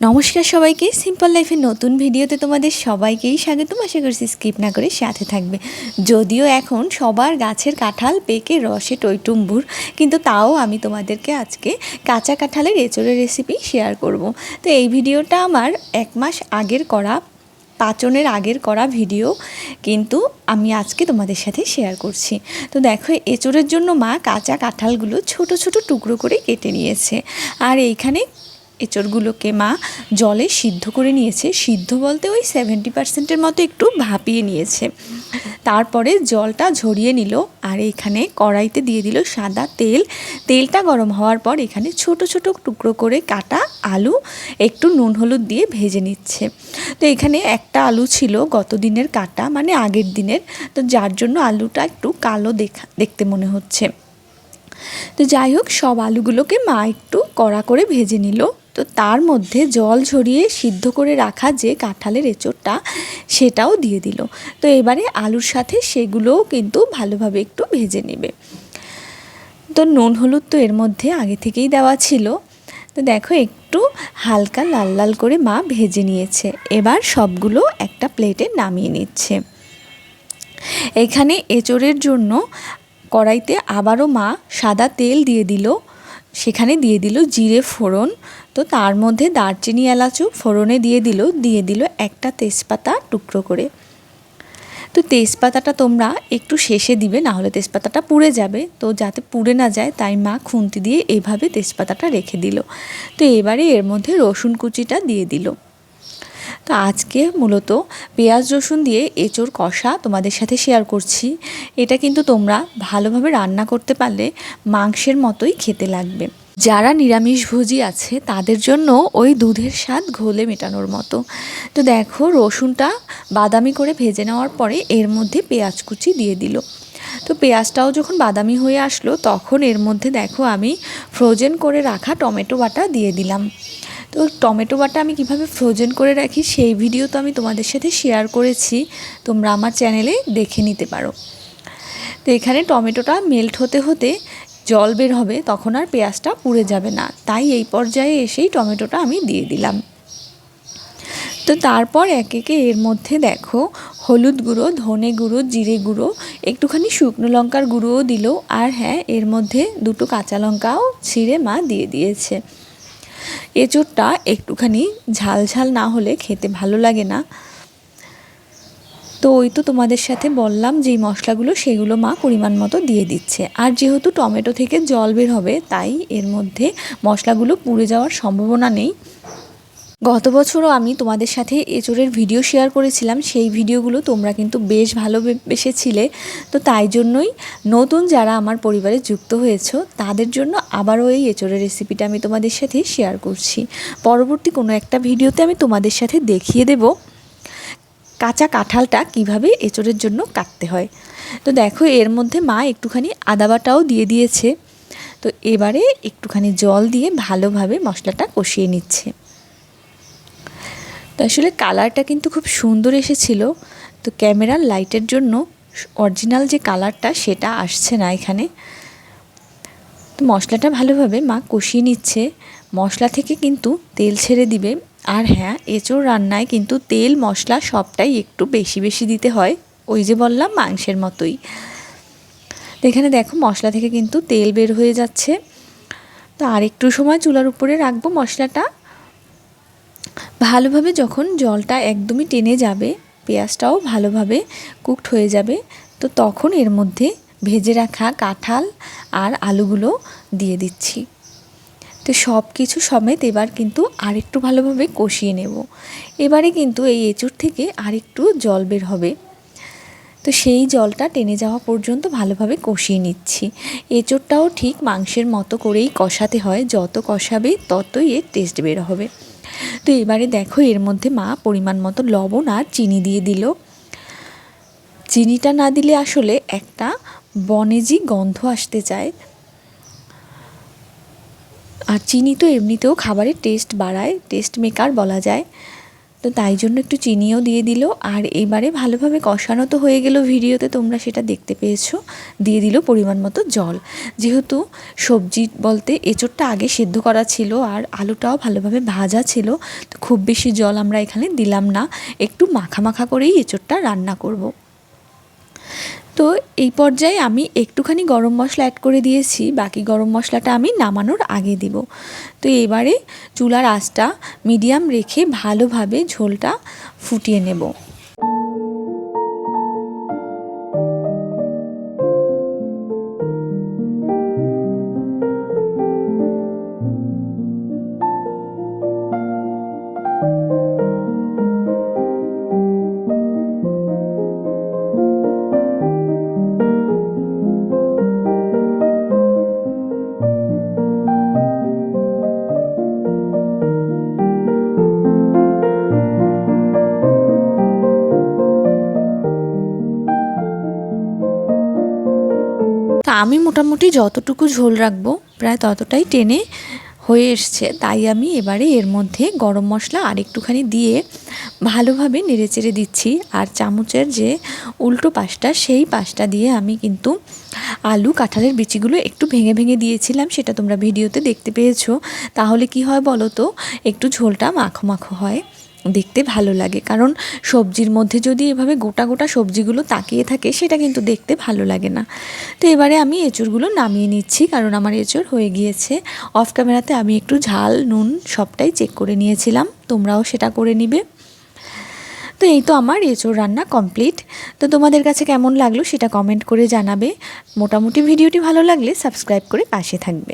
নমস্কার সবাইকে। সিম্পল লাইফের নতুন ভিডিওতে তোমাদের সবাইকেই স্বাগতম। আশা করছি স্কিপ না করে সাথে থাকবে। যদিও এখন সবার গাছের কাঁঠাল পেকে রসে টইটুম্বুর, কিন্তু তাও আমি তোমাদেরকে আজকে কাঁচা কাঁঠালের এঁচড়ের রেসিপি শেয়ার করব। তো এই ভিডিওটা আমার এক মাস আগের করা পাচনের আগের করা ভিডিও কিন্তু আমি আজকে তোমাদের সাথে শেয়ার করছি। তো দেখো, এঁচড়ের জন্য মা কাঁচা কাঁঠালগুলো ছোট ছোট টুকরো করে কেটে নিয়েছে। আর এইখানে এঁচড়গুলোকে মা জলে সিদ্ধ করে নিয়েছে। সিদ্ধ বলতে ওই সেভেন্টি পার্সেন্টের মতো একটু ভাপিয়ে নিয়েছে। তারপরে জলটা ঝরিয়ে নিল আর এখানে কড়াইতে দিয়ে দিল সাদা তেল। তেলটা গরম হওয়ার পর এখানে ছোট ছোট টুকরো করে কাটা আলু, একটু নুন হলুদ দিয়ে ভেজে নিচ্ছে। তো এখানে একটা আলু ছিল গত দিনের কাটা মানে আগের দিনের। তো যার জন্য আলুটা একটু কালো দেখা, দেখতে মনে হচ্ছে। তো যাই হোক, সব আলুগুলোকে মা একটু কড়া করে ভেজে নিল। তো তার মধ্যে জল ঝরিয়ে সিদ্ধ করে রাখা যে কাঁঠালের এঁচড়টা, সেটাও দিয়ে দিল। তো এবারে আলুর সাথে সেগুলোও কিন্তু ভালোভাবে একটু ভেজে নেবে। তো নুন, হলুদ তো এর মধ্যে আগে থেকেই দেওয়া ছিল। তো দেখো একটু হালকা লাল লাল করে মা ভেজে নিয়েছে। এবার সবগুলো একটা প্লেটে নামিয়ে নিচ্ছে। এখানে এঁচড়ের জন্য কড়াইতে আবারও মা সাদা তেল দিয়ে দিল। সেখানে দিয়ে দিল জিরে ফোড়ন। তো তার মধ্যে দারচিনি এলাচও ফোড়নে দিয়ে দিল দিয়ে দিল একটা তেজপাতা টুকরো করে। তো তেজপাতাটা তোমরা একটু শেষে দিবে না হলে তেজপাতাটা পুড়ে যাবে। তো যাতে পুড়ে না যায়, তাই মা খুন্তি দিয়ে এভাবে তেজপাতাটা রেখে দিল। তো এবারে এর মধ্যে রসুন কুচিটা দিয়ে দিল। তো আজকে মূলত পেঁয়াজ, রসুন দিয়ে এঁচোড় কষা তোমাদের সাথে শেয়ার করছি। এটা কিন্তু তোমরা ভালোভাবে রান্না করতে পারলে মাংসের মতোই খেতে লাগবে। যারা নিরামিষভোজী আছে, তাদের জন্য ওই দুধের স্বাদ ঘোলে মেটানোর মতো। তো দেখো, রসুনটা বাদামি করে ভেজে নেওয়ার পরে এর মধ্যে পেঁয়াজ কুচি দিয়ে দিল। তো পেঁয়াজটাও যখন বাদামি হয়ে আসলো, তখন এর মধ্যে দেখো আমি ফ্রোজেন করে রাখা টমেটো বাটা দিয়ে দিলাম। তো টমেটো বাটা আমি কীভাবে ফ্রোজেন করে রাখি সেই ভিডিও তো আমি তোমাদের সাথে শেয়ার করেছি। তোমরা আমার চ্যানেলে দেখে নিতে পারো। তো এখানে টমেটোটা মেল্ট হতে হতে জল বের হবে, তখন আর পেঁয়াজটা পুড়ে যাবে না। তাই এই পর্যায়ে এসেই টমেটোটা আমি দিয়ে দিলাম। তো তারপর এক একে এর মধ্যে দেখো, হলুদ গুঁড়ো, ধনে গুঁড়ো, জিরে গুঁড়ো, একটুখানি শুকনো লঙ্কার গুঁড়োও দিল। আর হ্যাঁ এর মধ্যে দুটো কাঁচা লঙ্কাও ছিঁড়ে মা দিয়ে দিয়েছে। এঁচোড়টা একটুখানি ঝাল ঝাল না হলে খেতে ভালো লাগে না। তো ওই তো তোমাদের সাথে বললাম যেই মশলাগুলো সেগুলো মা পরিমাণ মতো দিয়ে দিচ্ছে। আর যেহেতু টমেটো থেকে জল বের হবে, তাই এর মধ্যে মশলাগুলো পুড়ে যাওয়ার সম্ভাবনা নেই। গত বছরও আমি তোমাদের সাথে এচোরের ভিডিও শেয়ার করেছিলাম। সেই ভিডিওগুলো তোমরা কিন্তু বেশ ভালোবেসেছিলে তো তাই জন্যই নতুন যারা আমার পরিবারে যুক্ত হয়েছো, তাদের জন্য আবারও এই এঁচোড়ের রেসিপিটা আমি তোমাদের সাথে শেয়ার করছি। পরবর্তী কোনো একটা ভিডিওতে আমি তোমাদের সাথে দেখিয়ে দেব কাঁচা কাঁঠালটা কীভাবে এঁচোড়ের জন্য কাটতে হয়। তো দেখো, এর মধ্যে মা একটুখানি আদা বাটাও দিয়ে দিয়েছে। তো এবারে একটুখানি জল দিয়ে ভালোভাবে মশলাটা কষিয়ে নিচ্ছে। তো আসলে কালারটা কিন্তু খুব সুন্দর এসেছিল। তো ক্যামেরার লাইটের জন্য অরিজিনাল যে কালারটা সেটা আসছে না এখানে। তো মশলাটা ভালোভাবে মা কষিয়ে নিচ্ছে। মশলা থেকে কিন্তু তেল ছেড়ে দিবে। আর হ্যাঁ এঁচোড় রান্নায় কিন্তু তেল, মশলা সবটাই একটু বেশি বেশি দিতে হয়। ওই যে বললাম, মাংসের মতোই। এখানে দেখো মশলা থেকে কিন্তু তেল বের হয়ে যাচ্ছে। তো আর একটু সময় চুলার উপরে রাখব মশলাটা। ভালোভাবে যখন জলটা একদমই টেনে যাবে, পেঁয়াজটাও ভালোভাবে কুকড হয়ে যাবে, তো তখন এর মধ্যে ভেজে রাখা কাঁঠাল আর আলুগুলো দিয়ে দিচ্ছি। তো সব কিছু সমেত এবার কিন্তু আরেকটু ভালোভাবে কষিয়ে নেব। এবারে কিন্তু এই এঁচুর থেকে আরেকটু জল বের হবে। তো সেই জলটা টেনে যাওয়া পর্যন্ত ভালোভাবে কষিয়ে নিচ্ছি। এঁচোড়টাও ঠিক মাংসের মতো করেই কষাতে হয়, যত কষাবে ততই এর টেস্ট বের হবে। তো এবারে দেখো, এর মধ্যে মা পরিমাণ মতো লবণ আর চিনি দিয়ে দিল। চিনিটা না দিলে আসলে একটা বনেজি গন্ধ আসতে চায়। আর চিনি তো এমনিতেও খাবারের টেস্ট বাড়ায় টেস্ট মেকার বলা যায়। তো তাই জন্য একটু চিনিও দিয়ে দিল। আর এবারে ভালোভাবে কষানো তো হয়ে গেল ভিডিওতে, তোমরা সেটা দেখতে পেয়েছ। দিয়ে দিল পরিমাণ মতো জল। যেহেতু সবজি বলতে এঁচোড়টা আগে সেদ্ধ করা ছিল আর আলুটাও ভালোভাবে ভাজা ছিল, তো খুব বেশি জল আমরা এখানে দিলাম না। একটু মাখা মাখা করেই এঁচোড়টা রান্না করব। তো এই পর্যায়ে আমি একটুখানি গরম মশলা অ্যাড করে দিয়েছি। বাকি গরম মশলাটা আমি নামানোর আগে দিব। তো এবারে চুলার আঁচটা মিডিয়াম রেখে ভালোভাবে ঝোলটা ফুটিয়ে নেব। তা আমি মোটামুটি যতটুকু ঝোল রাখব প্রায় ততটাই টেনে হয়ে এসছে। তাই আমি এবারে এর মধ্যে গরম মশলা আর একটুখানি দিয়ে ভালোভাবে নেড়েচেড়ে দিচ্ছি। আর চামচের যে উল্টো পাশটা, সেই পাশটা দিয়ে আমি কিন্তু আলু, কাঁঠালের বিচিগুলো একটু ভেঙে ভেঙে দিয়েছিলাম, সেটা তোমরা ভিডিওতে দেখতে পেয়েছ। তাহলে কি হয় বলো তো? একটু ঝোলটা মাখো মাখো হয়। দেখতে ভালো লাগে। কারণ সবজির মধ্যে যদি এভাবে গোটা গোটা সবজিগুলো তাকিয়ে থাকে, সেটা কিন্তু দেখতে ভালো লাগে না। তো এবারে আমি এঁচড়গুলো নামিয়ে নিচ্ছি, কারণ আমার এঁচড় হয়ে গিয়েছে। অফ ক্যামেরাতে আমি একটু ঝাল, নুন সবটাই চেক করে নিয়েছিলাম। তোমরাও সেটা করে নিবে। তো এই তো আমার এঁচড় রান্না কমপ্লিট। তো তোমাদের কাছে কেমন লাগল সেটা কমেন্ট করে জানাবে। মোটামুটি ভিডিওটি ভালো লাগলে সাবস্ক্রাইব করে পাশে থাকবে।